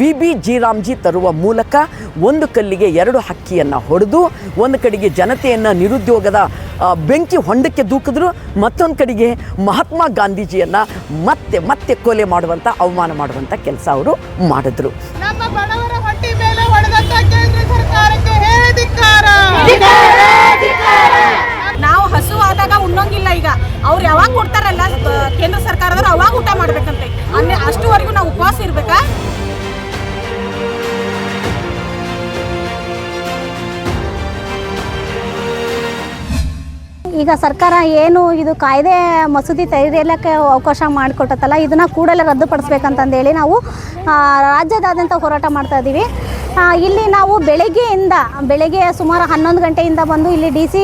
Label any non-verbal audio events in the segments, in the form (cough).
V B G Ramji ತರುವ ಮೂಲಕ ಒಂದು ಕಲ್ಲಿಗೆ ಎರಡು ಹಕ್ಕಿಯನ್ನು ಹೊಡೆದು ಒಂದು ಕಡೆಗೆ ಜನತೆಯನ್ನು ನಿರುದ್ಯೋಗದ ಬೆಂಕಿ ಹೊಂಡಕ್ಕೆ ದೂಕಿದ್ರು ಮತ್ತೊಂದು ಕಡೆಗೆ ಮಹಾತ್ಮ ಗಾಂಧೀಜಿಯನ್ನು ಮತ್ತೆ ಮತ್ತೆ ಕೊಲೆ ಮಾಡುವಂಥ ಅವಮಾನ ಮಾಡುವಂಥ ಕೆಲಸ ಅವರು ಮಾಡಿದ್ರು. ನಮ್ಮ ಬಡವರ ಹೊಟ್ಟಿ ಮೇಲೆ ಹೊಡೆದಂತ ಕೇಂದ್ರ ಸರ್ಕಾರಕ್ಕೆ ಹೇ ಧಿಕ್ಕಾರ! ನಾವು ಹಸು ಆದಾಗ ಉಣ್ಣೋಂಗಿಲ್ಲ ಈಗ. ಅವ್ರು ಯಾವಾಗ ಕೊಡ್ತಾರಲ್ಲ ಕೇಂದ್ರ ಸರ್ಕಾರದವ್ರು ಅವಾಗ ಊಟ ಮಾಡ್ಬೇಕಂತೆ. ಅಂದ್ರೆ ಅಷ್ಟುವರೆಗೂ ಈಗ ಸರ್ಕಾರ ಏನು ಇದು ಕಾಯ್ದೆ ಮಸೂದೆ ತೆರೆಯಲಿಕ್ಕೆ ಅವಕಾಶ ಮಾಡಿಕೊಟ್ಟತ್ತಲ್ಲ, ಇದನ್ನು ಕೂಡಲೇ ರದ್ದುಪಡಿಸ್ಬೇಕಂತಂದೇಳಿ ನಾವು ರಾಜ್ಯದಾದ್ಯಂತ ಹೋರಾಟ ಮಾಡ್ತಾ ಇದ್ದೀವಿ. ಇಲ್ಲಿ ನಾವು ಬೆಳಗ್ಗೆಯಿಂದ, ಬೆಳಗ್ಗೆ ಸುಮಾರು ಹನ್ನೊಂದು ಗಂಟೆಯಿಂದ ಬಂದು ಇಲ್ಲಿ ಡಿ ಸಿ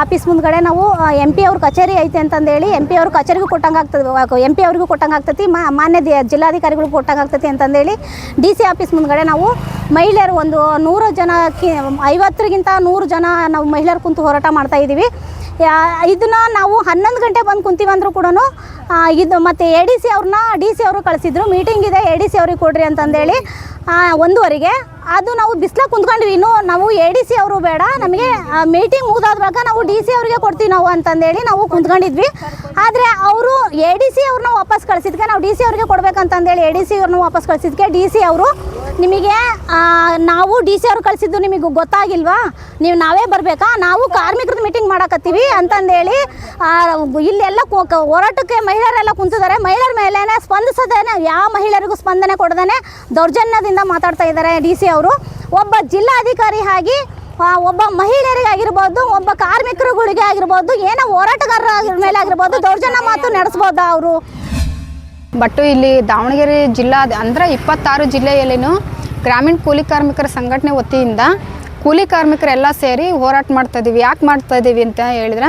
ಆಫೀಸ್ ಮುಂದ್ಗಡೆ ನಾವು ಎಂ ಪಿ ಅವ್ರ ಕಚೇರಿ ಐತೆ ಅಂತಂದೇಳಿ ಎಂ ಪಿ ಅವ್ರ ಕಚೇರಿಗೂ ಕೊಟ್ಟಂಗೆ ಆಗ್ತದೆ ಎಂ ಪಿ ಅವ್ರಿಗೂ ಕೊಟ್ಟಂಗೆ ಮಾನ್ಯ ಜಿಲ್ಲಾಧಿಕಾರಿಗಳಿಗೂ ಕೊಟ್ಟಂಗೆ ಆಗ್ತೈತಿ ಅಂತಂದೇಳಿ ಡಿ ಸಿ ಆಫೀಸ್ ಮುಂದ್ಗಡೆ ನಾವು ಮಹಿಳೆಯರು ಒಂದು ನೂರು ಜನಕ್ಕೆ ಐವತ್ತರಿಗಿಂತ ನೂರು ಜನ ನಾವು ಮಹಿಳೆಯರು ಕುಂತು ಹೋರಾಟ ಮಾಡ್ತಾ ಇದ್ದೀವಿ. ಇದನ್ನ ನಾವು ಹನ್ನೊಂದು ಗಂಟೆ ಬಂದು ಕುಂತೀವಂದ್ರೂ ಕೂಡ ಇದು ಮತ್ತು ಎ ಡಿ ಸಿ ಅವ್ರನ್ನ ಡಿ ಸಿ ಅವರು ಕಳಿಸಿದ್ರು. ಮೀಟಿಂಗ್ ಇದೆ, ಎ ಡಿ ಸಿ ಅವ್ರಿಗೆ ಕೊಡ್ರಿ ಅಂತಂದೇಳಿ ಒಂದೂವರೆಗೆ ಅದು ನಾವು ಬಿಸಿಲ ಕುಂತ್ಕೊಂಡ್ವಿ. ಇನ್ನು ನಾವು ಎ ಡಿ ಸಿ ಅವರು ಬೇಡ. ನಮಗೆ ಮೀಟಿಂಗ್ ಮುಗಿದಾದ್ವಾಗ ನಾವು ಡಿ ಸಿ ಅವ್ರಿಗೆ ಕೊಡ್ತೀವಿ ನಾವು ಅಂತಂದೇಳಿ ನಾವು ಕುಂತ್ಕೊಂಡಿದ್ವಿ. ಆದರೆ ಅವರು ಎ ಡಿ ಸಿ ಅವ್ರನ್ನ ವಾಪಸ್ ಕಳಿಸಿದ್ಕೆ ನಾವು ಡಿ ಸಿ ಅವ್ರಿಗೆ ಕೊಡ್ಬೇಕಂತಂದೇಳಿ ಎ ಡಿ ಸಿ ಅವ್ರನ್ನ ವಾಪಸ್ ಕಳಿಸಿದ್ಕೆ ಡಿ ಸಿ ಅವರು ನಿಮಗೆ ನಾವು ಡಿ ಸಿ ಅವ್ರು ಕಳಿಸಿದ್ದು ನಿಮಗೆ ಗೊತ್ತಾಗಿಲ್ವಾ? ನೀವು ನಾವೇ ಬರಬೇಕಾ? ನಾವು ಕಾರ್ಮಿಕರದ ಮೀಟಿಂಗ್ ಮಾಡಕತ್ತೀವಿ ಅಂತಂದೇಳಿ ಇಲ್ಲೆಲ್ಲ ಹೋರಾಟಕ್ಕೆ ಮಹಿಳೆಯರೆಲ್ಲ ಕುಂತಿದ್ದಾರೆ ಮಹಿಳೆಯರ ಮೇಲೆ ಸ್ಪಂದಿಸದೇನೆ, ಯಾವ ಮಹಿಳೆಯರಿಗೂ ಸ್ಪಂದನೆ ಕೊಡದೇನೆ ದೌರ್ಜನ್ಯದಿಂದ ಮಾತಾಡ್ತಾ ಇದ್ದಾರೆ ಡಿ ಸಿ ಅವರು ಒಬ್ಬ ಜಿಲ್ಲಾಧಿಕಾರಿ ಆಗಿ ಒಬ್ಬ ಮಹಿಳೆಯರಿಗಾಗಿರ್ಬೋದು, ಒಬ್ಬ ಕಾರ್ಮಿಕರುಗಳಿಗೆ ಆಗಿರ್ಬೋದು, ಏನೋ ಹೋರಾಟಗಾರರ ಮೇಲೆ ಆಗಿರ್ಬೋದು, ದೌರ್ಜನ್ಯ ಮಾತು ನಡೆಸ್ಬೋದಾ ಅವರು? ಬಟ್ಟು ಇಲ್ಲಿ ದಾವಣಗೆರೆ ಜಿಲ್ಲಾ ಅಂದರೆ ಇಪ್ಪತ್ತಾರು ಜಿಲ್ಲೆಯಲ್ಲಿನೂ ಗ್ರಾಮೀಣ ಕೂಲಿ ಕಾರ್ಮಿಕರ ಸಂಘಟನೆ ವತಿಯಿಂದ ಕೂಲಿ ಕಾರ್ಮಿಕರೆಲ್ಲ ಸೇರಿ ಹೋರಾಟ ಮಾಡ್ತಾ ಇದ್ದೀವಿ ಯಾಕೆ ಮಾಡ್ತಾ ಇದೀವಿ ಅಂತ ಹೇಳಿದ್ರೆ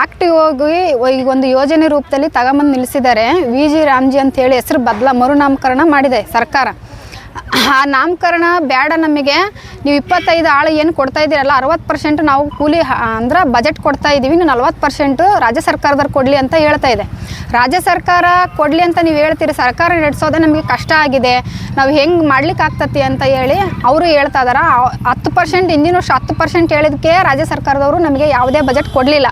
ಆ್ಯಕ್ಟಿವ್ ಹೋಗಿ, ಈಗ ಒಂದು ಯೋಜನೆ ರೂಪದಲ್ಲಿ ತಗೊಂಬಂದು ನಿಲ್ಲಿಸಿದ್ದಾರೆ ವಿ. ಜಿ. ರಾಮ್ಜಿ ಅಂತ ಹೇಳಿ ಹೆಸರು ಬದಲ ಮರುನಾಮಕರಣ ಮಾಡಿದೆ ಸರ್ಕಾರ. ಆ ನಾಮಕರಣ ಬೇಡ ನಮಗೆ. ನೀವು ಇಪ್ಪತ್ತೈದು ಆಳು ಏನು ಕೊಡ್ತಾ ಇದ್ದೀರಲ್ಲ, ಅರವತ್ತು ಪರ್ಸೆಂಟ್ ನಾವು ಕೂಲಿ ಅಂದ್ರೆ ಬಜೆಟ್ ಕೊಡ್ತಾ ಇದ್ದೀವಿ ನೀವು ನಲ್ವತ್ತು ಪರ್ಸೆಂಟು ರಾಜ್ಯ ಸರ್ಕಾರದವ್ರು ಕೊಡಲಿ ಅಂತ ಹೇಳ್ತಾ ಇದೆ. ರಾಜ್ಯ ಸರ್ಕಾರ ಕೊಡಲಿ ಅಂತ ನೀವು ಹೇಳ್ತೀರಿ, ಸರ್ಕಾರ ನಡೆಸೋದೇ ನಮಗೆ ಕಷ್ಟ ಆಗಿದೆ. ನಾವು ಹೆಂಗೆ ಮಾಡ್ಲಿಕ್ಕೆ ಆಗ್ತತಿ ಅಂತ ಹೇಳಿ ಅವರು ಹೇಳ್ತಾ ಇದಾರೆ. ಹತ್ತು ಪರ್ಸೆಂಟ್ ಹಿಂದಿನ ವರ್ಷ ಹತ್ತು ಪರ್ಸೆಂಟ್ ಹೇಳಿದಕ್ಕೆ ರಾಜ್ಯ ಸರ್ಕಾರದವರು ನಮಗೆ ಯಾವುದೇ ಬಜೆಟ್ ಕೊಡಲಿಲ್ಲ.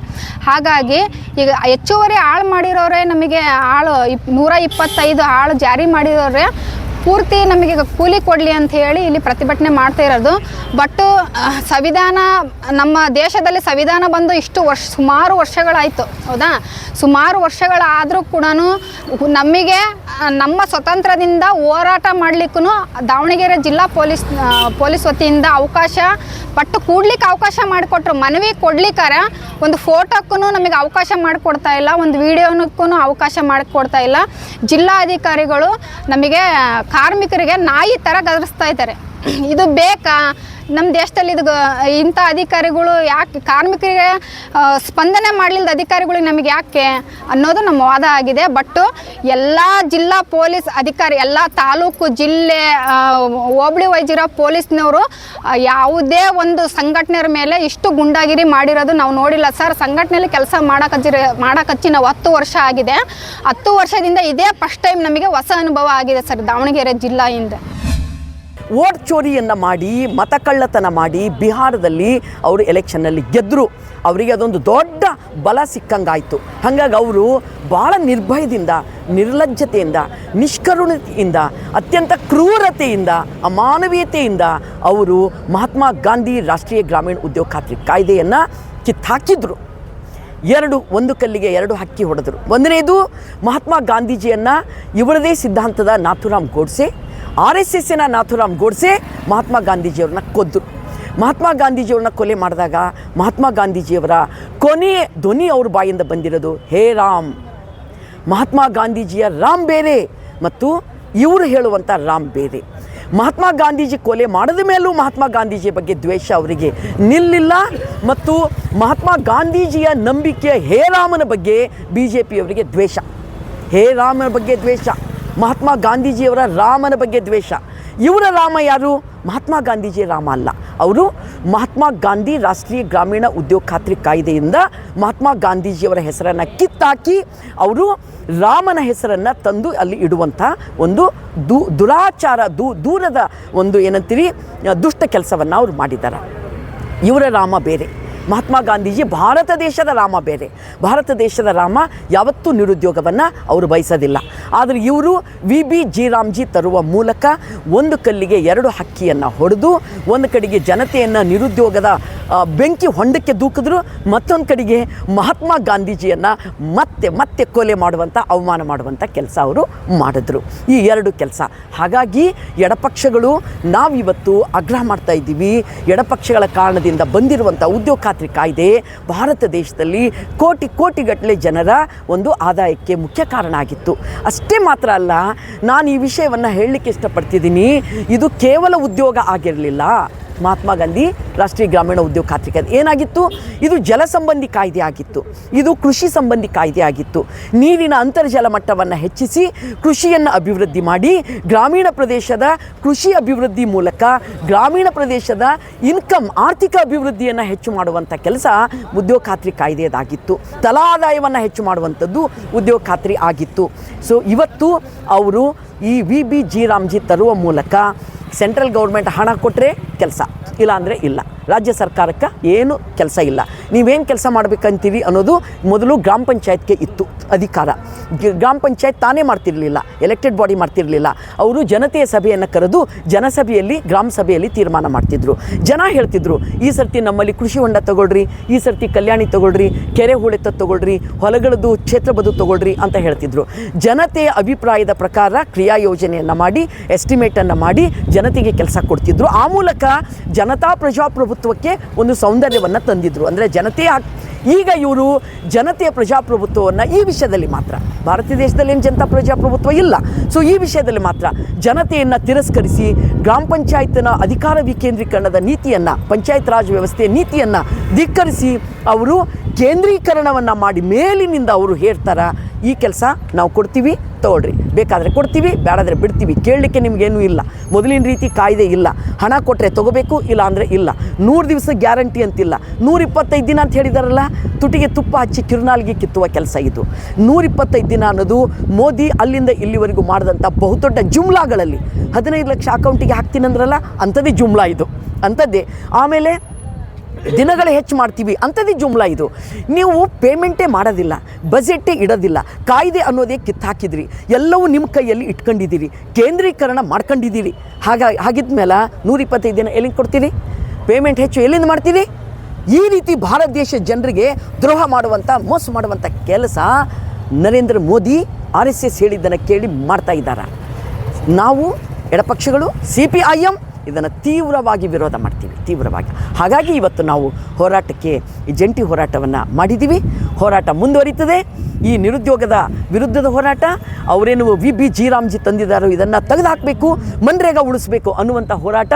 ಹಾಗಾಗಿ ಈಗ ಹೆಚ್ಚುವರಿ ಆಳು ಮಾಡಿರೋರೇ ನಮಗೆ ಆಳು ಇಪ್, ನೂರ ಇಪ್ಪತ್ತೈದು ಆಳು ಜಾರಿ ಮಾಡಿರೋರೇ ಪೂರ್ತಿ ನಮಗೆ ಕೂಲಿ ಕೊಡಲಿ ಅಂತ ಹೇಳಿ ಇಲ್ಲಿ ಪ್ರತಿಭಟನೆ ಮಾಡ್ತಾ ಇರೋದು. ಬಟ್ ಸಂವಿಧಾನ, ನಮ್ಮ ದೇಶದಲ್ಲಿ ಸಂವಿಧಾನ ಬಂದು ಇಷ್ಟು ವರ್ಷ, ಸುಮಾರು ವರ್ಷಗಳಾಯಿತು. ಹೌದಾ? ಸುಮಾರು ವರ್ಷಗಳಾದರೂ ಕೂಡ ನಮಗೆ ನಮ್ಮ ಸ್ವತಂತ್ರದಿಂದ ಹೋರಾಟ ಮಾಡಲಿಕ್ಕೂ ದಾವಣಗೆರೆ ಜಿಲ್ಲಾ ಪೊಲೀಸ್ ಪೊಲೀಸ್ ವತಿಯಿಂದ ಅವಕಾಶ ಪಟ್ಟು ಕೂಡ್ಲಿಕ್ಕೆ ಅವಕಾಶ ಮಾಡಿಕೊಟ್ರು. ಮನವಿ ಕೊಡ್ಲಿಕ್ಕಾರ ಒಂದು ಫೋಟೋಕ್ಕೂ ನಮಗೆ ಅವಕಾಶ ಮಾಡಿಕೊಡ್ತಾ ಇಲ್ಲ, ಒಂದು ವಿಡಿಯೋನಕ್ಕೂ ಅವಕಾಶ ಮಾಡಿಕೊಡ್ತಾ ಇಲ್ಲ. ಜಿಲ್ಲಾಧಿಕಾರಿಗಳು ನಮಗೆ ಕಾರ್ಮಿಕರಿಗೆ ನಾಯಿ ಥರ ಗದರಿಸ್ತಾ ಇದ್ದಾರೆ. (coughs) ಇದು ಬೇಕಾ? ನಮ್ಮ ದೇಶದಲ್ಲಿ ಇದು ಇಂಥ ಅಧಿಕಾರಿಗಳು ಯಾಕೆ ಕಾರ್ಮಿಕರಿಗೆ ಸ್ಪಂದನೆ ಮಾಡಲಿಲ್ಲದ ಅಧಿಕಾರಿಗಳಿಗೆ ನಮಗೆ ಯಾಕೆ ಅನ್ನೋದು ನಮ್ಮ ವಾದ ಆಗಿದೆ. ಬಟ್ಟು ಎಲ್ಲ ಜಿಲ್ಲಾ ಪೊಲೀಸ್ ಅಧಿಕಾರಿ, ಎಲ್ಲ ತಾಲೂಕು, ಜಿಲ್ಲೆ ಹೋಬಳಿ ವೈಜಿರೋ ಪೊಲೀಸ್ನವರು ಯಾವುದೇ ಒಂದು ಸಂಘಟನೆಯ ಮೇಲೆ ಇಷ್ಟು ಗುಂಡಾಗಿರಿ ಮಾಡಿರೋದು ನಾವು ನೋಡಿಲ್ಲ. ಸರ್ ಸಂಘಟನೆಯಲ್ಲಿ ಕೆಲಸ ಮಾಡಕಚ್ಚಿರ ಮಾಡೋಕಚ್ಚಿ ನಾವು ಹತ್ತು ವರ್ಷ ಆಗಿದೆ. ಹತ್ತು ವರ್ಷದಿಂದ ಇದೇ ಫಸ್ಟ್ ಟೈಮ್ ನಮಗೆ ಹೊಸ ಅನುಭವ ಆಗಿದೆ ಸರ್ ದಾವಣಗೆರೆ ಜಿಲ್ಲೆಯಿಂದ ವೋಟ್ ಚೋರಿಯನ್ನು ಮಾಡಿ ಮತ ಕಳ್ಳತನ ಮಾಡಿ ಬಿಹಾರದಲ್ಲಿ ಅವರು ಎಲೆಕ್ಷನ್ನಲ್ಲಿ ಗೆದ್ದರು ಅವರಿಗೆ ಅದೊಂದು ದೊಡ್ಡ ಬಲ ಸಿಕ್ಕಂಗಾಯಿತು. ಹಾಗಾಗಿ ಅವರು ಭಾಳ ನಿರ್ಭಯದಿಂದ, ನಿರ್ಲಜ್ಜತೆಯಿಂದ, ನಿಷ್ಕರುಣತೆಯಿಂದ, ಅತ್ಯಂತ ಕ್ರೂರತೆಯಿಂದ, ಅಮಾನವೀಯತೆಯಿಂದ ಅವರು ಮಹಾತ್ಮ ಗಾಂಧಿ ರಾಷ್ಟ್ರೀಯ ಗ್ರಾಮೀಣ ಉದ್ಯೋಗ ಖಾತ್ರಿ ಕಾಯ್ದೆಯನ್ನು ಕಿತ್ತಾಕಿದ್ರು. ಎರಡು, ಒಂದು ಕಲ್ಲಿಗೆ ಎರಡು ಹಕ್ಕಿ ಹೊಡೆದರು. ಒಂದನೇದು ಮಹಾತ್ಮ ಗಾಂಧೀಜಿಯನ್ನು ಇವರದೇ ಸಿದ್ಧಾಂತದ ನಾಥುರಾಮ್ ಗೋಡ್ಸೆ ಆರ್ ಎಸ್ ಎಸ್ಸಿನ ನಾಥುರಾಮ್ ಗೋಡ್ಸೆ ಮಹಾತ್ಮ ಗಾಂಧೀಜಿಯವ್ರನ್ನ ಕೊಂದರು ಮಹಾತ್ಮ ಗಾಂಧೀಜಿಯವ್ರನ್ನ ಕೊಲೆ ಮಾಡಿದಾಗ ಮಹಾತ್ಮ ಗಾಂಧೀಜಿಯವರ ಕೊನೆಯ ಧ್ವನಿ ಅವ್ರ ಬಾಯಿಂದ ಬಂದಿರೋದು ಹೇ ರಾಮ್. ಮಹಾತ್ಮ ಗಾಂಧೀಜಿಯ ರಾಮ್ ಬೇರೆ ಮತ್ತು ಇವರು ಹೇಳುವಂಥ ರಾಮ್ ಬೇರೆ. ಮಹಾತ್ಮ ಗಾಂಧೀಜಿ ಕೊಲೆ ಮಾಡಿದ ಮೇಲೂ ಮಹಾತ್ಮ ಗಾಂಧೀಜಿ ಬಗ್ಗೆ ದ್ವೇಷ ಅವರಿಗೆ ನಿಲ್ಲಿಲ್ಲ ಮತ್ತು ಮಹಾತ್ಮ ಗಾಂಧೀಜಿಯ ನಂಬಿಕೆಯ ಹೇ ರಾಮನ ಬಗ್ಗೆ ಬಿ ಜೆ ಪಿಯವರಿಗೆ ದ್ವೇಷ. ಹೇ ರಾಮನ ಬಗ್ಗೆ ದ್ವೇಷ. ಮಹಾತ್ಮ ಗಾಂಧೀಜಿಯವರ ರಾಮನ ಬಗ್ಗೆ ದ್ವೇಷ. ಇವರ ರಾಮ ಯಾರು? ಮಹಾತ್ಮ ಗಾಂಧೀಜಿ ರಾಮ ಅಲ್ಲ. ಅವರು ಮಹಾತ್ಮ ಗಾಂಧಿ ರಾಷ್ಟ್ರೀಯ ಗ್ರಾಮೀಣ ಉದ್ಯೋಗ ಖಾತ್ರಿ ಕಾಯ್ದೆಯಿಂದ ಮಹಾತ್ಮ ಗಾಂಧೀಜಿಯವರ ಹೆಸರನ್ನು ಕಿತ್ತಾಕಿ ಅವರು ರಾಮನ ಹೆಸರನ್ನು ತಂದು ಅಲ್ಲಿ ಇಡುವಂಥ ಒಂದು ದು, ದುರಾಚಾರ, ದೂ, ದೂರದ ಒಂದು ಏನಂತೀರಿ, ದುಷ್ಟ ಕೆಲಸವನ್ನು ಅವರು ಮಾಡಿದ್ದಾರೆ. ಇವರ ರಾಮ ಬೇರೆ. ಮಹಾತ್ಮ ಗಾಂಧೀಜಿ ಭಾರತ ದೇಶದ ರಾಮ ಬೇರೆ. ಭಾರತ ದೇಶದ ರಾಮ ಯಾವತ್ತೂ ನಿರುದ್ಯೋಗವನ್ನು ಅವರು ಬಯಸೋದಿಲ್ಲ. ಆದರೆ ಇವರು ವಿ ಬಿ ಜಿ ರಾಮ್ಜಿ ತರುವ ಮೂಲಕ ಒಂದು ಕಲ್ಲಿಗೆ ಎರಡು ಹಕ್ಕಿಯನ್ನು ಹೊಡೆದು, ಒಂದು ಕಡೆಗೆ ಜನತೆಯನ್ನು ನಿರುದ್ಯೋಗದ ಬೆಂಕಿ ಹೊಂಡಕ್ಕೆ ದೂಕಿದ್ರು, ಮತ್ತೊಂದು ಕಡೆಗೆ ಮಹಾತ್ಮ ಗಾಂಧೀಜಿಯನ್ನು ಮತ್ತೆ ಮತ್ತೆ ಕೊಲೆ ಮಾಡುವಂಥ ಅವಮಾನ ಮಾಡುವಂಥ ಕೆಲಸ ಅವರು ಮಾಡಿದ್ರು. ಈ ಎರಡು ಕೆಲಸ. ಹಾಗಾಗಿ ಎಡಪಕ್ಷಗಳು ನಾವಿವತ್ತು ಆಗ್ರಹ ಮಾಡ್ತಾ ಇದ್ದೀವಿ. ಎಡಪಕ್ಷಗಳ ಕಾರಣದಿಂದ ಬಂದಿರುವಂಥ ಉದ್ಯೋಗ ಖಾತ್ರಿ ಕಾಯ್ದೆ ಭಾರತ ದೇಶದಲ್ಲಿ ಕೋಟಿ ಕೋಟಿಗಟ್ಟಲೆ ಜನರ ಒಂದು ಆದಾಯಕ್ಕೆ ಮುಖ್ಯ ಕಾರಣ ಆಗಿತ್ತು. ಅಷ್ಟೇ ಮಾತ್ರ ಅಲ್ಲ, ನಾನು ಈ ವಿಷಯವನ್ನು ಹೇಳಲಿಕ್ಕೆ ಇಷ್ಟಪಡ್ತಿದ್ದೀನಿ. ಇದು ಕೇವಲ ಉದ್ಯೋಗ ಆಗಿರಲಿಲ್ಲ. ಮಹಾತ್ಮ ಗಾಂಧಿ ರಾಷ್ಟ್ರೀಯ ಗ್ರಾಮೀಣ ಉದ್ಯೋಗ ಖಾತ್ರಿ ಕಾಯ್ದೆ ಏನಾಗಿತ್ತು? ಇದು ಜಲ ಸಂಬಂಧಿ ಕಾಯ್ದೆ ಆಗಿತ್ತು. ಇದು ಕೃಷಿ ಸಂಬಂಧಿ ಕಾಯ್ದೆ ಆಗಿತ್ತು. ನೀರಿನ ಅಂತರ್ಜಲ ಮಟ್ಟವನ್ನು ಹೆಚ್ಚಿಸಿ ಕೃಷಿಯನ್ನು ಅಭಿವೃದ್ಧಿ ಮಾಡಿ ಗ್ರಾಮೀಣ ಪ್ರದೇಶದ ಕೃಷಿ ಅಭಿವೃದ್ಧಿ ಮೂಲಕ ಗ್ರಾಮೀಣ ಪ್ರದೇಶದ ಇನ್ಕಮ್, ಆರ್ಥಿಕ ಅಭಿವೃದ್ಧಿಯನ್ನು ಹೆಚ್ಚು ಮಾಡುವಂಥ ಕೆಲಸ ಉದ್ಯೋಗ ಖಾತ್ರಿ ಕಾಯ್ದೆಯದಾಗಿತ್ತು. ತಲಾ ಆದಾಯವನ್ನು ಹೆಚ್ಚು ಮಾಡುವಂಥದ್ದು ಉದ್ಯೋಗ ಖಾತ್ರಿ ಆಗಿತ್ತು. ಸೊ ಇವತ್ತು ಅವರು ಈ ವಿ ಬಿ ಜಿ ರಾಮ್ಜಿ ತರುವ ಮೂಲಕ ಸೆಂಟ್ರಲ್ ಗೌರ್ಮೆಂಟ್ ಹಣ ಕೊಟ್ಟರೆ ಕೆಲಸ ಇಲ್ಲ ಅಂದರೆ ಇಲ್ಲ. ರಾಜ್ಯ ಸರ್ಕಾರಕ್ಕೆ ಏನು ಕೆಲಸ ಇಲ್ಲ. ನೀವೇನು ಕೆಲಸ ಮಾಡಬೇಕಂತೀವಿ ಅನ್ನೋದು ಮೊದಲು ಗ್ರಾಮ ಪಂಚಾಯತ್ಗೆ ಇತ್ತು ಅಧಿಕಾರ. ಗ್ರಾಮ ಪಂಚಾಯತ್ ತಾನೇ ಮಾಡ್ತಿರಲಿಲ್ಲ. ಎಲೆಕ್ಟೆಡ್ ಬಾಡಿ ಮಾಡ್ತಿರಲಿಲ್ಲ. ಅವರು ಜನತೆಯ ಸಭೆಯನ್ನು ಕರೆದು ಜನಸಭೆಯಲ್ಲಿ, ಗ್ರಾಮ ಸಭೆಯಲ್ಲಿ ತೀರ್ಮಾನ ಮಾಡ್ತಿದ್ರು. ಜನ ಹೇಳ್ತಿದ್ರು, ಈ ಸರ್ತಿ ನಮ್ಮಲ್ಲಿ ಕೃಷಿ ಹೊಂಡ ತಗೊಳ್ರಿ, ಈ ಸರ್ತಿ ಕಲ್ಯಾಣಿ ತಗೊಳ್ರಿ, ಕೆರೆ ಹೂಳೆತ್ತ ತಗೊಳ್ರಿ, ಹೊಲಗಳದ್ದು ಕ್ಷೇತ್ರ ಬದು ತಗೊಳ್ರಿ ಅಂತ ಹೇಳ್ತಿದ್ರು. ಜನತೆಯ ಅಭಿಪ್ರಾಯದ ಪ್ರಕಾರ ಕ್ರಿಯಾ ಯೋಜನೆಯನ್ನು ಮಾಡಿ ಎಸ್ಟಿಮೇಟನ್ನು ಮಾಡಿ ಜನತೆಗೆ ಕೆಲಸ ಕೊಡ್ತಿದ್ರು. ಆ ಮೂಲಕ ಜನತಾ ಪ್ರಜಾಪ್ರಭುತ್ವಕ್ಕೆ ಒಂದು ಸೌಂದರ್ಯವನ್ನು ತಂದಿದ್ರು. ಅಂದರೆ ಜನತೆ ಈಗ ಇವರು ಜನತೆಯ ಪ್ರಜಾಪ್ರಭುತ್ವವನ್ನು ಈ ವಿಷಯದಲ್ಲಿ ಮಾತ್ರ ಭಾರತ ದೇಶದಲ್ಲಿ ಏನು ಜನತಾ ಪ್ರಜಾಪ್ರಭುತ್ವ ಇಲ್ಲ. ಸೊ ಈ ವಿಷಯದಲ್ಲಿ ಮಾತ್ರ ಜನತೆಯನ್ನು ತಿರಸ್ಕರಿಸಿ ಗ್ರಾಮ ಪಂಚಾಯತ್ನ ಅಧಿಕಾರ ವಿಕೇಂದ್ರೀಕರಣದ ನೀತಿಯನ್ನು, ಪಂಚಾಯತ್ ರಾಜ್ ವ್ಯವಸ್ಥೆಯ ನೀತಿಯನ್ನು ಧಿಕ್ಕರಿಸಿ ಅವರು ಕೇಂದ್ರೀಕರಣವನ್ನು ಮಾಡಿ ಮೇಲಿನಿಂದ ಅವರು ಹೇಳ್ತಾರೆ, ಈ ಕೆಲಸ ನಾವು ಕೊಡ್ತೀವಿ, ತಗೊಳ್ರಿ. ಬೇಕಾದರೆ ಕೊಡ್ತೀವಿ ಬೇಡಾದರೆ ಬಿಡ್ತೀವಿ. ಕೇಳಲಿಕ್ಕೆ ನಿಮಗೇನೂ ಇಲ್ಲ. ಮೊದಲಿನ ರೀತಿ ಕಾಯ್ದೆ ಇಲ್ಲ. ಹಣ ಕೊಟ್ಟರೆ ತಗೋಬೇಕು ಇಲ್ಲ ಅಂದರೆ ಇಲ್ಲ. ನೂರು ದಿವಸ ಗ್ಯಾರಂಟಿ ಅಂತಿಲ್ಲ. ನೂರಿಪ್ಪತ್ತೈದು ದಿನ ಅಂತ ಹೇಳಿದಾರಲ್ಲ ತುಟಿಗೆ ತುಪ್ಪ ಹಚ್ಚಿ ಕಿರುನಾಲಿಗೆ ಕಿತ್ತುವ ಕೆಲಸ ಇದು. ನೂರಿಪ್ಪತ್ತೈದು ದಿನ ಅನ್ನೋದು ಮೋದಿ ಅಲ್ಲಿಂದ ಇಲ್ಲಿವರೆಗೂ ಮಾಡಿದಂಥ ಬಹುದೊಡ್ಡ ಜುಮ್ಲಾಗಳಲ್ಲಿ. ಹದಿನೈದು ಲಕ್ಷ ಅಕೌಂಟಿಗೆ ಹಾಕ್ತೀನಂದ್ರಲ್ಲ ಅಂಥದ್ದೇ ಜುಮ್ಲಾ ಇದು. ಅಂಥದ್ದೇ. ಆಮೇಲೆ ದಿನಗಳ ಹೆಚ್ಚು ಮಾಡ್ತೀವಿ, ಅಂಥದ್ದೇ ಜುಮ್ಲಾ ಇದು. ನೀವು ಪೇಮೆಂಟೇ ಮಾಡೋದಿಲ್ಲ, ಬಜೆಟ್ಟೇ ಇಡೋದಿಲ್ಲ, ಕಾಯ್ದೆ ಅನ್ನೋದೇ ಕಿತ್ತಾಕಿದ್ರಿ. ಎಲ್ಲವೂ ನಿಮ್ಮ ಕೈಯಲ್ಲಿ ಇಟ್ಕೊಂಡಿದ್ದೀರಿ, ಕೇಂದ್ರೀಕರಣ ಮಾಡ್ಕೊಂಡಿದ್ದೀರಿ. ಹಾಗಾಗಿ ಹಾಗಿದ್ಮೇಲೆ ನೂರಿಪ್ಪತ್ತೈದು ದಿನ ಎಲ್ಲಿಂದ ಕೊಡ್ತೀರಿ? ಪೇಮೆಂಟ್ ಹೆಚ್ಚು ಎಲ್ಲಿಂದ ಮಾಡ್ತೀರಿ? ಈ ರೀತಿ ಭಾರತ ದೇಶ ಜನರಿಗೆ ದ್ರೋಹ ಮಾಡುವಂಥ ಮೋಸ ಮಾಡುವಂಥ ಕೆಲಸ Narendra Modi R S S ಹೇಳಿದ್ದನ್ನು ಕೇಳಿ ಮಾಡ್ತಾ ಇದ್ದಾರೆ. ನಾವು ಎಡಪಕ್ಷಗಳು, ಸಿ ಪಿ ಐ ಎಂ ಇದನ್ನು ತೀವ್ರವಾಗಿ ವಿರೋಧ ಮಾಡ್ತೀವಿ, ತೀವ್ರವಾಗಿ. ಹಾಗಾಗಿ ಇವತ್ತು ನಾವು ಹೋರಾಟಕ್ಕೆ, ಈ ಜಂಟಿ ಹೋರಾಟವನ್ನು ಮಾಡಿದ್ದೀವಿ ಹೋರಾಟ ಮುಂದುವರಿತದೆ. ಈ ನಿರುದ್ಯೋಗದ ವಿರುದ್ಧದ ಹೋರಾಟ, ಅವರೇನು ವಿ ಬಿ ಜಿ ರಾಮ್ಜಿ ತಂದಿದ್ದಾರೋ ಇದನ್ನು ತೆಗೆದುಹಾಕಬೇಕು, ಮನ್ರೇಗ ಉಳಿಸ್ಬೇಕು ಅನ್ನುವಂಥ ಹೋರಾಟ,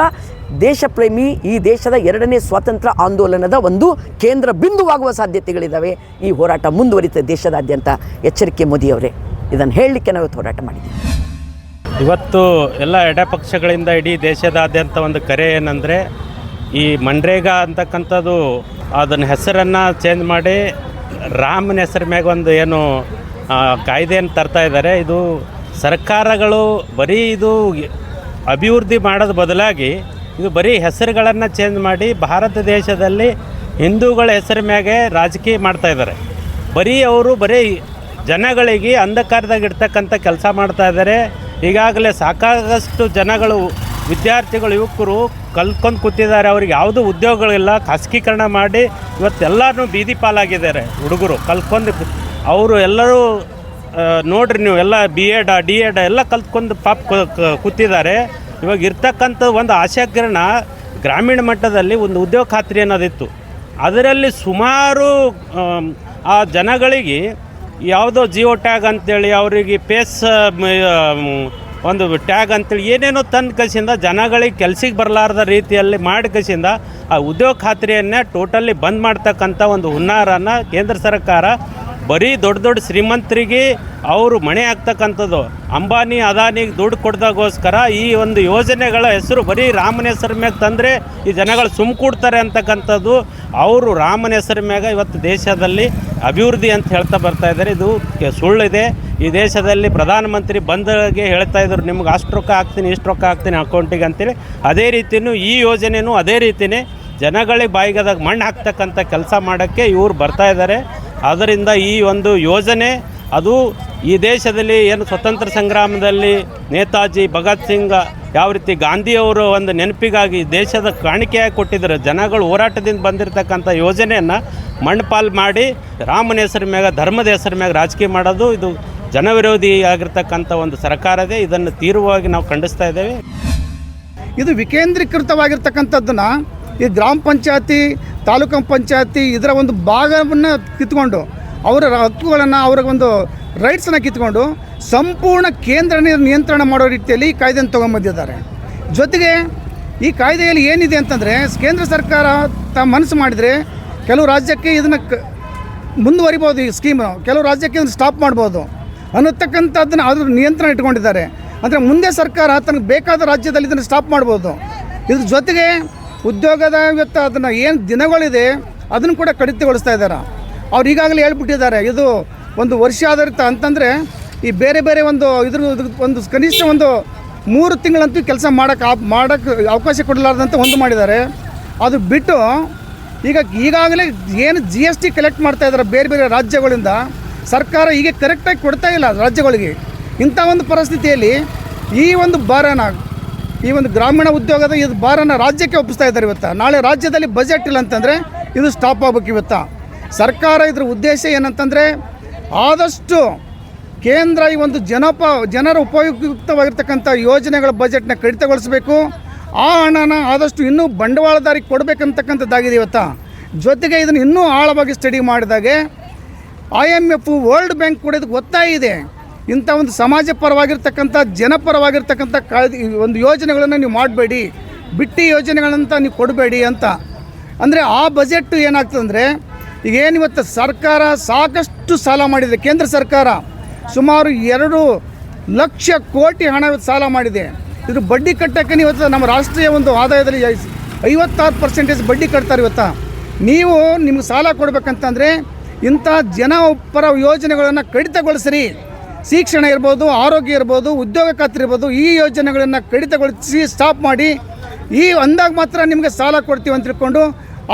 ದೇಶಪ್ರೇಮಿ ಈ ದೇಶದ ಎರಡನೇ ಸ್ವಾತಂತ್ರ್ಯ ಆಂದೋಲನದ ಒಂದು ಕೇಂದ್ರ ಬಿಂದುವಾಗುವ ಸಾಧ್ಯತೆಗಳಿದ್ದಾವೆ ಈ ಹೋರಾಟ ಮುಂದುವರಿತದೆ ದೇಶದಾದ್ಯಂತ. ಎಚ್ಚರಿಕೆ ಮೋದಿಯವರೇ, ಇದನ್ನು ಹೇಳಲಿಕ್ಕೆ ನಾವು ಹೋರಾಟ ಮಾಡಿದ್ದೀವಿ ಇವತ್ತು ಎಲ್ಲ ಎಡಪಕ್ಷಗಳಿಂದ ಇಡೀ ದೇಶದಾದ್ಯಂತ ಒಂದು ಕರೆ ಏನಂದರೆ, ಈ ಮನ್ರೇಗಾ ಅಂತಕ್ಕಂಥದ್ದು ಅದನ್ನ ಹೆಸರನ್ನು ಚೇಂಜ್ ಮಾಡಿ ರಾಮನ ಹೆಸರ ಮ್ಯಾಗ ಒಂದು ಏನು ಕಾಯ್ದೆಯನ್ನು ತರ್ತಾ ಇದ್ದಾರೆ. ಇದು ಸರ್ಕಾರಗಳು ಬರೀ ಇದು ಅಭಿವೃದ್ಧಿ ಮಾಡೋದು ಬದಲಾಗಿ ಇದು ಬರೀ ಹೆಸರುಗಳನ್ನು ಚೇಂಜ್ ಮಾಡಿ ಭಾರತ ದೇಶದಲ್ಲಿ ಹಿಂದೂಗಳ ಹೆಸರ ಮ್ಯಾಗೆ ರಾಜಕೀಯ ಮಾಡ್ತಾ ಇದ್ದಾರೆ. ಬರೀ ಅವರು ಬರೀ ಜನಗಳಿಗೆ ಅಂಧಕಾರದಾಗ ಇರ್ತಕ್ಕಂಥ ಕೆಲಸ ಮಾಡ್ತಾ ಇದ್ದಾರೆ. ಈಗಾಗಲೇ ಸಾಕಷ್ಟು ಜನಗಳು, ವಿದ್ಯಾರ್ಥಿಗಳು, ಯುವಕರು ಕಲ್ತ್ಕೊಂಡು ಕೂತಿದ್ದಾರೆ. ಅವ್ರಿಗೆ ಯಾವುದೂ ಉದ್ಯೋಗಗಳಿಲ್ಲ. ಖಾಸಗೀಕರಣ ಮಾಡಿ ಇವತ್ತೆಲ್ಲರೂ ಬೀದಿ ಪಾಲಾಗಿದ್ದಾರೆ ಹುಡುಗರು ಕಲ್ತ್ಕೊಂಡು ಅವರು ಎಲ್ಲರೂ ನೋಡ್ರಿ ನೀವು ಎಲ್ಲ ಬಿ ಎಡ ಡಿ ಎಡ ಎಲ್ಲ ಕಲ್ತ್ಕೊಂಡು ಪಾಪ ಕೂತಿದ್ದಾರೆ. ಇವಾಗ ಇರ್ತಕ್ಕಂಥ ಒಂದು ಆಶಾಕಿರಣ ಗ್ರಾಮೀಣ ಮಟ್ಟದಲ್ಲಿ ಒಂದು ಉದ್ಯೋಗ ಖಾತ್ರಿ ಅನ್ನೋದಿತ್ತು. ಅದರಲ್ಲಿ ಸುಮಾರು ಆ ಜನಗಳಿಗೆ ಯಾವುದೋ ಜಿಯೋ ಟ್ಯಾಗ್ ಅಂತೇಳಿ ಅವರಿಗೆ ಪೇಸ್ ಒಂದು ಟ್ಯಾಗ್ ಅಂತೇಳಿ ಏನೇನೋ ತಂದು ಕಸಿಂದ ಜನಗಳಿಗೆ ಕೆಲ್ಸಕ್ಕೆ ಬರಲಾರ್ದ ರೀತಿಯಲ್ಲಿ ಮಾಡಿ ಕಸಿಂದ ಆ ಉದ್ಯೋಗ ಖಾತ್ರಿಯನ್ನೇ ಟೋಟಲಿ ಬಂದ್ ಮಾಡ್ತಕ್ಕಂಥ ಒಂದು ಹುನ್ನಾರನ್ನು ಕೇಂದ್ರ ಸರ್ಕಾರ ಬರೀ ದೊಡ್ಡ ದೊಡ್ಡ ಶ್ರೀಮಂತರಿಗೆ ಅವರು ಮಣೆ ಆಗ್ತಕ್ಕಂಥದ್ದು. ಅಂಬಾನಿ ಅದಾನಿಗೆ ದುಡ್ಡು ಕೊಡ್ದಾಗೋಸ್ಕರ ಈ ಒಂದು ಯೋಜನೆಗಳ ಹೆಸರು ಬರೀ ರಾಮನ ಹೆಸರು ಮ್ಯಾಗ ತಂದರೆ ಈ ಜನಗಳು ಸುಮ್ ಕೂಡ್ತಾರೆ ಅಂತಕ್ಕಂಥದ್ದು. ಅವರು ರಾಮನ ಹೆಸರು ಮ್ಯಾಗ ಇವತ್ತು ದೇಶದಲ್ಲಿ ಅಭಿವೃದ್ಧಿ ಅಂತ ಹೇಳ್ತಾ ಬರ್ತಾ ಇದ್ದಾರೆ. ಇದು ಸುಳ್ಳಿದೆ. ಈ ದೇಶದಲ್ಲಿ ಪ್ರಧಾನಮಂತ್ರಿ ಬಂದಾಗೆ ಹೇಳ್ತಾ ಇದ್ರು, ನಿಮ್ಗೆ ಅಷ್ಟು ರೊಕ್ಕ ಹಾಕ್ತೀನಿ, ಇಷ್ಟು ರೊಕ್ಕ ಹಾಕ್ತೀನಿ ಅಕೌಂಟಿಗೆ ಅಂತೇಳಿ. ಅದೇ ರೀತಿಯೂ ಈ ಯೋಜನೆಯೂ ಅದೇ ರೀತಿಯೇ ಜನಗಳಿಗೆ ಬಾಯಿಗದಾಗ ಮಣ್ಣು ಹಾಕ್ತಕ್ಕಂಥ ಕೆಲಸ ಮಾಡೋಕ್ಕೆ ಇವರು ಬರ್ತಾ ಇದ್ದಾರೆ. ಆದ್ದರಿಂದ ಈ ಒಂದು ಯೋಜನೆ, ಅದು ಈ ದೇಶದಲ್ಲಿ ಏನು ಸ್ವತಂತ್ರ ಸಂಗ್ರಾಮದಲ್ಲಿ ನೇತಾಜಿ ಭಗತ್ ಸಿಂಗ್ ಯಾವ ರೀತಿ ಗಾಂಧಿಯವರು ಒಂದು ನೆನಪಿಗಾಗಿ ದೇಶದ ಕಾಣಿಕೆಯಾಗಿ ಕೊಟ್ಟಿದ್ದಾರೆ, ಜನಗಳು ಹೋರಾಟದಿಂದ ಬಂದಿರತಕ್ಕಂಥ ಯೋಜನೆಯನ್ನು ಮಣ್ಣುಪಾಲು ಮಾಡಿ ರಾಮನ ಹೆಸರು ಮ್ಯಾಗ, ಧರ್ಮದ ಹೆಸರು ಮ್ಯಾಗ ರಾಜಕೀಯ ಮಾಡೋದು, ಇದು ಜನವಿರೋಧಿ ಆಗಿರ್ತಕ್ಕಂಥ ಒಂದು ಸರ್ಕಾರದೇ ಇದನ್ನು ತೀವ್ರವಾಗಿ ನಾವು ಖಂಡಿಸ್ತಾ ಇದ್ದೇವೆ. ಇದು ವಿಕೇಂದ್ರೀಕೃತವಾಗಿರ್ತಕ್ಕಂಥದ್ದನ್ನು ಈ ಗ್ರಾಮ ಪಂಚಾಯತಿ, ತಾಲೂಕು ಪಂಚಾಯತಿ ಇದರ ಒಂದು ಭಾಗವನ್ನು ಕಿತ್ಕೊಂಡು ಅವರ ಹಕ್ಕುಗಳನ್ನು ಅವರ ಒಂದು ರೈಟ್ಸನ್ನು ಕಿತ್ಕೊಂಡು ಸಂಪೂರ್ಣ ಕೇಂದ್ರನೇ ನಿಯಂತ್ರಣ ಮಾಡೋ ರೀತಿಯಲ್ಲಿ ಈ ಕಾಯ್ದೆಯನ್ನು ತೊಗೊಂಬಂದಿದ್ದಾರೆ ಜೊತೆಗೆ ಈ ಕಾಯ್ದೆಯಲ್ಲಿ ಏನಿದೆ ಅಂತಂದರೆ ಕೇಂದ್ರ ಸರ್ಕಾರ ತ ಮನಸ್ಸು ಮಾಡಿದರೆ ಕೆಲವು ರಾಜ್ಯಕ್ಕೆ ಇದನ್ನು ಕ ಮುಂದುವರಿಬೋದು ಈ ಸ್ಕೀಮು ಕೆಲವು ರಾಜ್ಯಕ್ಕೆ ಇದನ್ನು ಸ್ಟಾಪ್ ಮಾಡ್ಬೋದು ಅನ್ನತಕ್ಕಂಥದ್ದನ್ನು ಅದ್ರ ನಿಯಂತ್ರಣ ಇಟ್ಕೊಂಡಿದ್ದಾರೆ. ಅಂದರೆ ಮುಂದೆ ಸರ್ಕಾರ ತನಗೆ ಬೇಕಾದ ರಾಜ್ಯದಲ್ಲಿ ಇದನ್ನು ಸ್ಟಾಪ್ ಮಾಡ್ಬೋದು. ಇದ್ರ ಜೊತೆಗೆ ಉದ್ಯೋಗದ ಇವತ್ತು ಅದನ್ನು ಏನು ದಿನಗಳಿದೆ, ಅದನ್ನು ಕೂಡ ಕಡಿತಗೊಳಿಸ್ತಾ ಇದ್ದಾರೆ? ಅವ್ರು ಈಗಾಗಲೇ ಹೇಳ್ಬಿಟ್ಟಿದ್ದಾರೆ, ಇದು ಒಂದು ವರ್ಷ ಆಧಾರಿತ ಅಂತಂದರೆ ಈ ಬೇರೆ ಬೇರೆ ಒಂದು ಇದ್ರ ಒಂದು ಕನಿಷ್ಠ ಒಂದು ಮೂರು ತಿಂಗಳಂತೂ ಕೆಲಸ ಮಾಡೋಕ್ಕೆ ಮಾಡೋಕ್ಕೆ ಅವಕಾಶ ಕೊಡಲಾರ್ದಂತ ಒಂದು ಮಾಡಿದ್ದಾರೆ. ಅದು ಬಿಟ್ಟು ಈಗ ಈಗಾಗಲೇ ಏನು ಜಿ ಎಸ್ ಟಿ ಕಲೆಕ್ಟ್ ಮಾಡ್ತಾ ಇದ್ದಾರೆ ಬೇರೆ ಬೇರೆ ರಾಜ್ಯಗಳಿಂದ, ಸರ್ಕಾರ ಈಗ ಕರೆಕ್ಟಾಗಿ ಕೊಡ್ತಾ ಇಲ್ಲ ರಾಜ್ಯಗಳಿಗೆ. ಇಂಥ ಒಂದು ಪರಿಸ್ಥಿತಿಯಲ್ಲಿ ಈ ಒಂದು ಭಾರನ ಈ ಒಂದು ಗ್ರಾಮೀಣ ಉದ್ಯೋಗದ ಇದು ಭಾರನ ರಾಜ್ಯಕ್ಕೆ ಒಪ್ಪಿಸ್ತಾ ಇದ್ದಾರೆ ಇವತ್ತು. ನಾಳೆ ರಾಜ್ಯದಲ್ಲಿ ಬಜೆಟ್ ಇಲ್ಲ ಅಂತಂದರೆ ಇದು ಸ್ಟಾಪ್ ಆಗ್ಬೇಕು ಇವತ್ತು. ಸರ್ಕಾರ ಇದ್ರ ಉದ್ದೇಶ ಏನಂತಂದರೆ ಆದಷ್ಟು ಕೇಂದ್ರ ಈ ಒಂದು ಜನಪ ಜನರ ಉಪಯುಕ್ತವಾಗಿರ್ತಕ್ಕಂಥ ಯೋಜನೆಗಳ ಬಜೆಟ್ನ ಕಡಿತಗೊಳಿಸಬೇಕು. ಆ ಹಣನ ಆದಷ್ಟು ಇನ್ನೂ ಬಂಡವಾಳದಾರಿಗೆ ಕೊಡಬೇಕಂತಕ್ಕಂಥದ್ದಾಗಿದೆ ಇವತ್ತು. ಜೊತೆಗೆ ಇದನ್ನು ಇನ್ನೂ ಆಳವಾಗಿ study ಮಾಡಿದಾಗೆ I M F World Bank ಕೂಡ ಇದಕ್ಕೆ ಒತ್ತಾಯ ಇದೆ. ಇಂಥ ಒಂದು ಸಮಾಜ ಪರವಾಗಿರ್ತಕ್ಕಂಥ, ಜನಪರವಾಗಿರ್ತಕ್ಕಂಥ ಕಾಯ್ದೆ ಒಂದು ಯೋಜನೆಗಳನ್ನು ನೀವು ಮಾಡಬೇಡಿ, ಬಿಟ್ಟಿ ಯೋಜನೆಗಳಂತ ನೀವು ಕೊಡಬೇಡಿ ಅಂತ. ಅಂದರೆ ಆ ಬಜೆಟ್ ಏನಾಗ್ತದಂದರೆ ಈಗ ಏನು ಇವತ್ತು ಸರ್ಕಾರ ಸಾಕಷ್ಟು ಸಾಲ ಮಾಡಿದೆ, ಕೇಂದ್ರ ಸರ್ಕಾರ ಸುಮಾರು ಎರಡು ಲಕ್ಷ ಕೋಟಿ ಹಣ ಸಾಲ ಮಾಡಿದೆ. ಇದು ಬಡ್ಡಿ ಕಟ್ಟಕ್ಕೆ ಇವತ್ತು ನಮ್ಮ ರಾಷ್ಟ್ರೀಯ ಒಂದು ಆದಾಯದಲ್ಲಿ ಐವತ್ತಾರು ಪರ್ಸೆಂಟೇಜ್ ಬಡ್ಡಿ ಕಟ್ತಾರೆ ಇವತ್ತು. ನೀವು ನಿಮ್ಗೆ ಸಾಲ ಕೊಡಬೇಕಂತಂದರೆ ಇಂಥ ಜನಪರ ಯೋಜನೆಗಳನ್ನು ಕಡಿತಗೊಳಿಸ್ರಿ. ಶಿಕ್ಷಣ ಇರ್ಬೋದು, ಆರೋಗ್ಯ ಇರ್ಬೋದು, ಉದ್ಯೋಗ ಖಾತ್ರಿ ಇರ್ಬೋದು, ಈ ಯೋಜನೆಗಳನ್ನು ಕಡಿತಗೊಳಿಸಿ ಸ್ಟಾಪ್ ಮಾಡಿ, ಈ ಅಂದಾಗ ಮಾತ್ರ ನಿಮಗೆ ಸಾಲ ಕೊಡ್ತೀವಿ ಅಂತ ತಿಳ್ಕೊಂಡು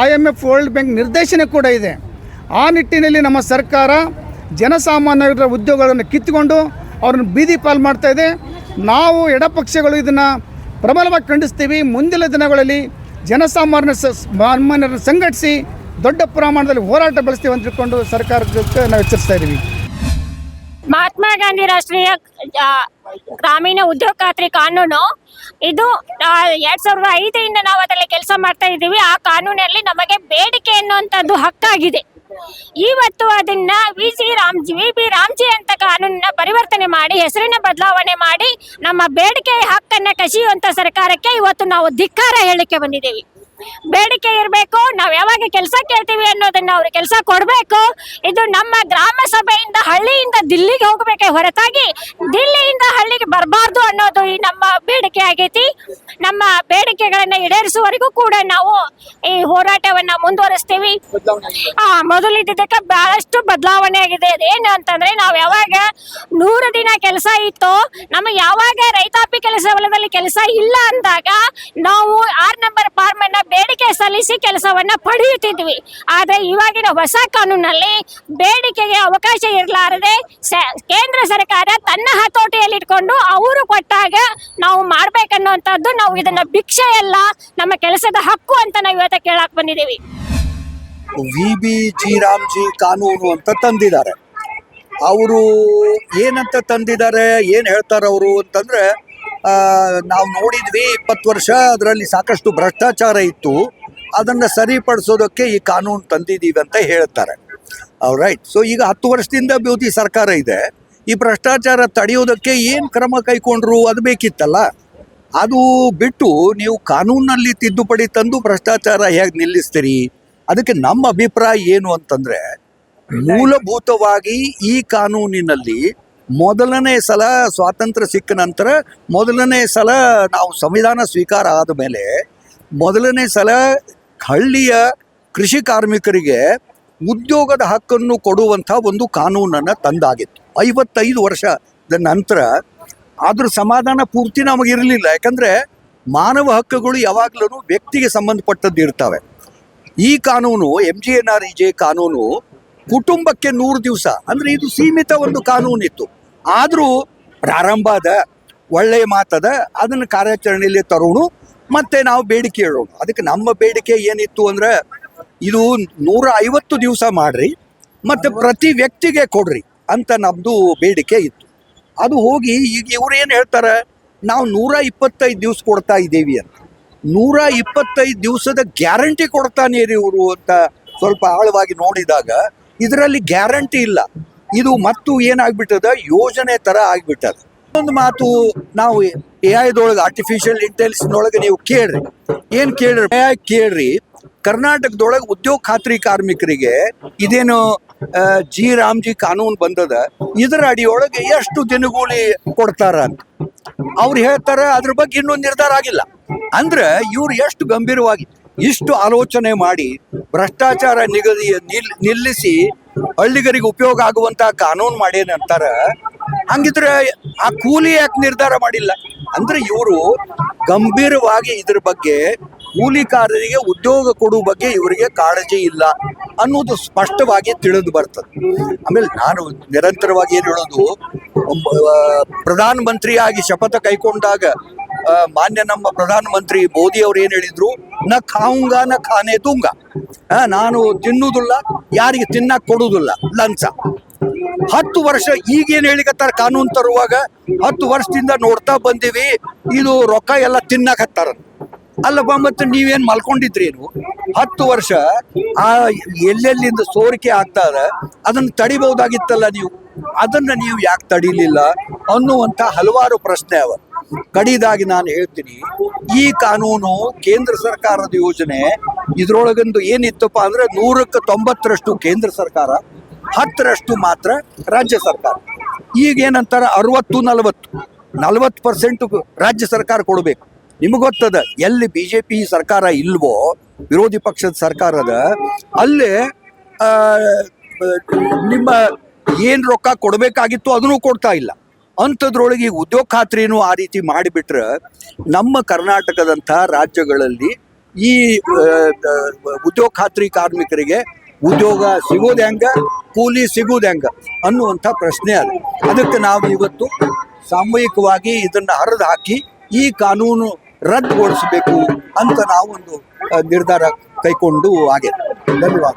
I M F World Bank ನಿರ್ದೇಶನ ಕೂಡ ಇದೆ. ಆ ನಿಟ್ಟಿನಲ್ಲಿ ನಮ್ಮ ಸರ್ಕಾರ ಜನಸಾಮಾನ್ಯರ ಉದ್ಯೋಗಗಳನ್ನು ಕಿತ್ತುಕೊಂಡು ಅವ್ರನ್ನ ಬೀದಿ ಪಾಲು ಮಾಡ್ತಾ ಇದೆ. ನಾವು ಎಡಪಕ್ಷಗಳು ಇದನ್ನು ಪ್ರಬಲವಾಗಿ ಖಂಡಿಸ್ತೀವಿ. ಮುಂದಿನ ದಿನಗಳಲ್ಲಿ ಜನಸಾಮಾನ್ಯ ಸಾಮಾನ್ಯರನ್ನು ಸಂಘಟಿಸಿ ದೊಡ್ಡ ಪ್ರಮಾಣದಲ್ಲಿ ಹೋರಾಟ ಬೆಳೆಸ್ತೀವಿ ಅಂತ ತಿಳ್ಕೊಂಡು ಸರ್ಕಾರಕ್ಕೆ ನಾವು ಎಚ್ಚರಿಸ್ತಾ ಇದ್ದೀವಿ ಮಹಾತ್ಮ ಗಾಂಧಿ ರಾಷ್ಟ್ರೀಯ ಗ್ರಾಮೀಣ ಉದ್ಯೋಗ ಖಾತ್ರಿ ಕಾನೂನು. ಇದು ಎರಡ್ ಸಾವಿರದ ಐದರಿಂದ ನಾವು ಅದರಲ್ಲಿ ಕೆಲಸ ಮಾಡ್ತಾ ಇದ್ದೀವಿ. ಆ ಕಾನೂನಲ್ಲಿ ನಮಗೆ ಬೇಡಿಕೆ ಎನ್ನುವಂಥದ್ದು ಹಕ್ಕಾಗಿದೆ. ಇವತ್ತು ಅದನ್ನ V C Ramji, V B Ramji ಅಂತ ಕಾನೂನನ್ನ ಪರಿವರ್ತನೆ ಮಾಡಿ, ಹೆಸರಿನ ಬದಲಾವಣೆ ಮಾಡಿ, ನಮ್ಮ ಬೇಡಿಕೆ ಹಕ್ಕನ್ನ ಕಸಿಯುವಂತ ಸರ್ಕಾರಕ್ಕೆ ಇವತ್ತು ನಾವು ಧಿಕ್ಕಾರ ಹೇಳಿಕೆ ಬಂದಿದ್ದೀವಿ. ಬೇಡಿಕೆ ಇರಬೇಕು. ನಾವು ಯಾವಾಗ ಕೆಲಸ ಕೇಳ್ತೀವಿ ಅನ್ನೋದನ್ನ ಅವ್ರಿಗೆ ಕೆಲಸ ಕೊಡಬೇಕು. ಇದು ನಮ್ಮ ಗ್ರಾಮ ಸಭೆಯಿಂದ, ಹಳ್ಳಿಯಿಂದ ದಿಲ್ಲಿಗೆ ಹೋಗಬೇಕೆ ಹೊರತಾಗಿ ದಿಲ್ಲಿಯಿಂದ ಹಳ್ಳಿಗೆ ಬರಬಾರ್ದು ಅನ್ನೋದು ಈ ನಮ್ಮ ಬೇಡಿಕೆ ಆಗೈತಿ. ನಮ್ಮ ಬೇಡಿಕೆಗಳನ್ನ ಈಡೇರಿಸುವವರೆಗೂ ಕೂಡ ನಾವು ಈ ಹೋರಾಟವನ್ನ ಮುಂದುವರಿಸ್ತೀವಿ. ಆ ಮೊದಲಿದ್ದಕ್ಕೆ ಬಹಳಷ್ಟು ಬದಲಾವಣೆ ಆಗಿದೆ. ಅದೇನು ಅಂತಂದ್ರೆ ನಾವು ಯಾವಾಗ ನೂರು ದಿನ ಕೆಲಸ ಇತ್ತು, ನಮಗೆ ಯಾವಾಗ ರೈತಾಪಿ ಕೆಲಸ ಹೊಲದಲ್ಲಿ ಕೆಲಸ ಇಲ್ಲ ಅಂದಾಗ ನಾವು ಆರ್ ನಂಬರ್ ಫಾರ್ಮ್ ಅನ್ನ ಬೇಡಿಕೆ ಸಲ್ಲಿಸಿ ಕೆಲಸವನ್ನ ಪಡೆಯುತ್ತಿದ್ವಿ. ಆದ್ರೆ ಇವಾಗಿನ ಹೊಸ ಕಾನೂನಲ್ಲಿ ಬೇಡಿಕೆಗೆ ಅವಕಾಶ ಇರಲಾರದೆ ಕೇಂದ್ರ ಸರ್ಕಾರ ತನ್ನ ಹತೋಟಿಯಲ್ಲಿ ಇಟ್ಕೊಂಡು ಅವರು ಕೊಟ್ಟಾಗ ನಾವು ಮಾಡ್ಬೇಕನ್ನುವಂಥದ್ದು ನಾವು ಇದನ್ನ ಭಿಕ್ಷೆ ಅಲ್ಲ ನಮ್ಮ ಕೆಲಸದ ಹಕ್ಕು ಅಂತ ನಾವು ಇವತ್ತ ಕೇಳಕ್ ಬಂದಿದ್ದೀವಿ. ವಿ ಬಿ ಜಿ ರಾಮ್ಜಿ ಕಾನೂನು ಅಂತ ತಂದಿದ್ದಾರೆ. ಅವರು ಏನಂತ ತಂದಿದ್ದಾರೆ, ಏನು ಹೇಳ್ತಾರೆ ಅವರು ಅಂತಂದರೆ ನಾವು ನೋಡಿದ್ವಿ ಇಪ್ಪತ್ತು ವರ್ಷ ಅದರಲ್ಲಿ ಸಾಕಷ್ಟು ಭ್ರಷ್ಟಾಚಾರ ಇತ್ತು. ಅದನ್ನು ಸರಿಪಡಿಸೋದಕ್ಕೆ ಈ ಕಾನೂನು ತಂದಿದ್ದೀವಿ ಅಂತ ಹೇಳ್ತಾರೆ. ರೈಟ್ ಸೊ ಈಗ ಹತ್ತು ವರ್ಷದಿಂದ ಬ್ಯೂತಿ ಸರ್ಕಾರ ಇದೆ. ಈ ಭ್ರಷ್ಟಾಚಾರ ತಡೆಯೋದಕ್ಕೆ ಏನು ಕ್ರಮ ಕೈಕೊಂಡ್ರು ಅದು ಬೇಕಿತ್ತಲ್ಲ? ಅದು ಬಿಟ್ಟು ನೀವು ಕಾನೂನಲ್ಲಿ ತಿದ್ದುಪಡಿ ತಂದು ಭ್ರಷ್ಟಾಚಾರ ಹೇಗೆ ನಿಲ್ಲಿಸ್ತೀರಿ? ಅದಕ್ಕೆ ನಮ್ಮ ಅಭಿಪ್ರಾಯ ಏನು ಅಂತಂದರೆ ಮೂಲಭೂತವಾಗಿ ಈ ಕಾನೂನಿನಲ್ಲಿ ಮೊದಲನೇ ಸಲ ಸ್ವಾತಂತ್ರ್ಯ ಸಿಕ್ಕ ನಂತರ ಮೊದಲನೇ ಸಲ ನಾವು ಸಂವಿಧಾನ ಸ್ವೀಕಾರ ಆದ ಮೇಲೆ ಮೊದಲನೇ ಸಲ ಹಳ್ಳಿಯ ಕೃಷಿ ಕಾರ್ಮಿಕರಿಗೆ ಉದ್ಯೋಗದ ಹಕ್ಕನ್ನು ಕೊಡುವಂಥ ಒಂದು ಕಾನೂನನ್ನು ತಂದಾಗಿತ್ತು. ಐವತ್ತೈದು ವರ್ಷದ ನಂತರ ಅದ್ರ ಸಮಾಧಾನ ಪೂರ್ತಿ ನಮಗಿರಲಿಲ್ಲ. ಯಾಕಂದರೆ ಮಾನವ ಹಕ್ಕುಗಳು ಯಾವಾಗಲೂ ವ್ಯಕ್ತಿಗೆ ಸಂಬಂಧಪಟ್ಟದ್ದು ಇರ್ತವೆ. ಈ ಕಾನೂನು M G N R E J ಕಾನೂನು ಕುಟುಂಬಕ್ಕೆ ನೂರು ದಿವಸ, ಅಂದರೆ ಇದು ಸೀಮಿತ ಒಂದು ಕಾನೂನು ಇತ್ತು ಆದರೂ ಪ್ರಾರಂಭ ಅದ, ಒಳ್ಳೆಯ ಮಾತದ ಅದನ್ನು ಕಾರ್ಯಾಚರಣೆಯಲ್ಲಿ ತರೋಣ, ಮತ್ತೆ ನಾವು ಬೇಡಿಕೆ ಹೇಳೋಣ ಅದಕ್ಕೆ ನಮ್ಮ ಬೇಡಿಕೆ ಏನಿತ್ತು ಅಂದ್ರೆ, ಇದು ನೂರ ಐವತ್ತು ದಿವಸ ಮಾಡ್ರಿ, ಮತ್ತೆ ಪ್ರತಿ ವ್ಯಕ್ತಿಗೆ ಕೊಡ್ರಿ ಅಂತ ನಮ್ಮದು ಬೇಡಿಕೆ ಇತ್ತು. ಅದು ಹೋಗಿ ಈಗ ಇವ್ರು ಏನು ಹೇಳ್ತಾರೆ, ನಾವು ನೂರ ಇಪ್ಪತ್ತೈದು ದಿವಸ ಕೊಡ್ತಾ ಇದ್ದೀವಿ ಅಂತ. ನೂರ ಇಪ್ಪತ್ತೈದು ದಿವಸದ ಗ್ಯಾರಂಟಿ ಕೊಡ್ತಾನೆ ಇವರು ಅಂತ ಸ್ವಲ್ಪ ಆಳವಾಗಿ ನೋಡಿದಾಗ, ಇದರಲ್ಲಿ ಗ್ಯಾರಂಟಿ ಇಲ್ಲ. ಇದು ಮತ್ತು ಏನಾಗ್ಬಿಟ್ಟದ? ಯೋಜನೆ ತರ ಆಗ್ಬಿಟ್ಟದ. ಒಂದು ಮಾತು, ನಾವು ಎ ಐದೊಳಗೆ ಆರ್ಟಿಫಿಷಿಯಲ್ ಇಂಟೆಲಿಜೆನ್ಸ್ ನೀವು ಕೇಳ್ರಿ. ಏನ್ ಕೇಳ್ರಿ? ಎ ಐ ಕೇಳ್ರಿ, ಕರ್ನಾಟಕದೊಳಗೆ ಉದ್ಯೋಗ ಖಾತ್ರಿ ಕಾರ್ಮಿಕರಿಗೆ ಇದೇನು ಜಿ ರಾಮ್ಜಿ ಕಾನೂನು ಬಂದದ, ಇದರ ಅಡಿಯೊಳಗೆ ಎಷ್ಟು ದಿನಗೂಲಿ ಕೊಡ್ತಾರ ಅಂತ. ಅವ್ರು ಹೇಳ್ತಾರೆ, ಅದ್ರ ಬಗ್ಗೆ ಇನ್ನೂ ನಿರ್ಧಾರ ಆಗಿಲ್ಲ. ಅಂದ್ರೆ ಇವ್ರು ಎಷ್ಟು ಗಂಭೀರವಾಗಿ, ಇಷ್ಟು ಆಲೋಚನೆ ಮಾಡಿ, ಭ್ರಷ್ಟಾಚಾರ ನಿಗದಿ ನಿಲ್, ನಿಲ್ಲಿಸಿ ಹಳ್ಳಿಗರಿಗೆ ಉಪಯೋಗ ಆಗುವಂತ ಕಾನೂನು ಮಾಡೇನಂತಾರ ಹಂಗಿದ್ರೆ ಆ ಕೂಲಿ ಯಾಕೆ ನಿರ್ಧಾರ ಮಾಡಿಲ್ಲ? ಅಂದ್ರೆ ಇವರು ಗಂಭೀರವಾಗಿ ಇದ್ರ ಬಗ್ಗೆ ಕೂಲಿಕಾರರಿಗೆ ಉದ್ಯೋಗ ಕೊಡುವ ಬಗ್ಗೆ ಇವರಿಗೆ ಕಾಳಜಿ ಇಲ್ಲ ಅನ್ನೋದು ಸ್ಪಷ್ಟವಾಗಿ ತಿಳಿದು ಬರ್ತದೆ. ಆಮೇಲೆ ನಾನು ನಿರಂತರವಾಗಿ ಏನು ಹೇಳೋದು ಪ್ರಧಾನ ಮಂತ್ರಿಯಾಗಿ ಶಪಥ ಕೈಕೊಂಡಾಗ ಮಾನ್ಯ ನಮ್ಮ ಪ್ರಧಾನಮಂತ್ರಿ ಮೋದಿ ಅವ್ರು ಏನ್ ಹೇಳಿದ್ರು? ನ ಖಾಂಗ, ನ ಖಾನೆ ತುಂಗ. ನಾನು ತಿನ್ನುವುದಿಲ್ಲ, ಯಾರಿಗೆ ತಿನ್ನಕ್ಕೆ ಕೊಡುವುದಿಲ್ಲ, ಲಂಚ. ಹತ್ತು ವರ್ಷ ಈಗೇನು ಹೇಳಿಕತ್ತಾರ ಕಾನೂನು ತರುವಾಗ? ಹತ್ತು ವರ್ಷದಿಂದ ನೋಡ್ತಾ ಬಂದೀವಿ, ಇದು ರೊಕ್ಕ ಎಲ್ಲ ತಿನ್ನಕತ್ತಾರ. ಅಲ್ಲಪ್ಪ, ಮತ್ತೆ ನೀವೇನ್ ಮಲ್ಕೊಂಡಿದ್ರಿ ಏನು ಹತ್ತು ವರ್ಷ ಆ, ಎಲ್ಲೆಲ್ಲಿಂದ ಸೋರಿಕೆ ಆಗ್ತಾ ಇದೆ, ಅದನ್ನ ತಡಿಬಹುದಾಗಿತ್ತಲ್ಲ ನೀವು? ಅದನ್ನ ನೀವು ಯಾಕೆ ತಡಿಲಿಲ್ಲ ಅನ್ನುವಂತ ಹಲವಾರು ಪ್ರಶ್ನೆ ಅವ. ಕಡಿದಾಗಿ ನಾನು ಹೇಳ್ತೀನಿ, ಈ ಕಾನೂನು ಕೇಂದ್ರ ಸರ್ಕಾರದ ಯೋಜನೆ, ಇದ್ರೊಳಗಂದು ಏನಿತ್ತಪ್ಪ ಅಂದ್ರೆ ನೂರಕ್ಕೆ ತೊಂಬತ್ತರಷ್ಟು ಕೇಂದ್ರ ಸರ್ಕಾರ, ಹತ್ತರಷ್ಟು ಮಾತ್ರ ರಾಜ್ಯ ಸರ್ಕಾರ. ಈಗ ಏನಂತಾರೆ, ಅರವತ್ತು, ನಲವತ್ತು ನಲವತ್ತು ಪರ್ಸೆಂಟ್ ರಾಜ್ಯ ಸರ್ಕಾರ ಕೊಡಬೇಕು. ನಿಮಗೆ ಗೊತ್ತದ, ಎಲ್ಲಿ ಬಿ ಜೆ ಪಿ ಸರ್ಕಾರ ಇಲ್ವೋ, ವಿರೋಧಿ ಪಕ್ಷದ ಸರ್ಕಾರದ, ಅಲ್ಲೇ ನಿಮ್ಮ ಏನು ರೊಕ್ಕ ಕೊಡಬೇಕಾಗಿತ್ತು ಅದನ್ನು ಕೊಡ್ತಾ ಇಲ್ಲ. ಅಂಥದ್ರೊಳಗೆ ಈ ಉದ್ಯೋಗ ಖಾತ್ರಿನು ಆ ರೀತಿ ಮಾಡಿಬಿಟ್ರೆ ನಮ್ಮ ಕರ್ನಾಟಕದಂತಹ ರಾಜ್ಯಗಳಲ್ಲಿ ಈ ಉದ್ಯೋಗ ಖಾತ್ರಿ ಕಾರ್ಮಿಕರಿಗೆ ಉದ್ಯೋಗ ಸಿಗೋದು ಹೆಂಗ, ಕೂಲಿ ಸಿಗೋದು ಹೆಂಗ ಅನ್ನುವಂಥ ಪ್ರಶ್ನೆ ಅದು. ಅದಕ್ಕೆ ನಾವು ಇವತ್ತು ಸಾಮೂಹಿಕವಾಗಿ ಇದನ್ನು ಹರಿದು ಹಾಕಿ ಈ ಕಾನೂನು ರದ್ದುಗೊಳಿಸಬೇಕು ಅಂತ ನಾವು ಒಂದು ನಿರ್ಧಾರ ಕೈಕೊಂಡು ಆಗಿದೆ ಧನ್ಯವಾದ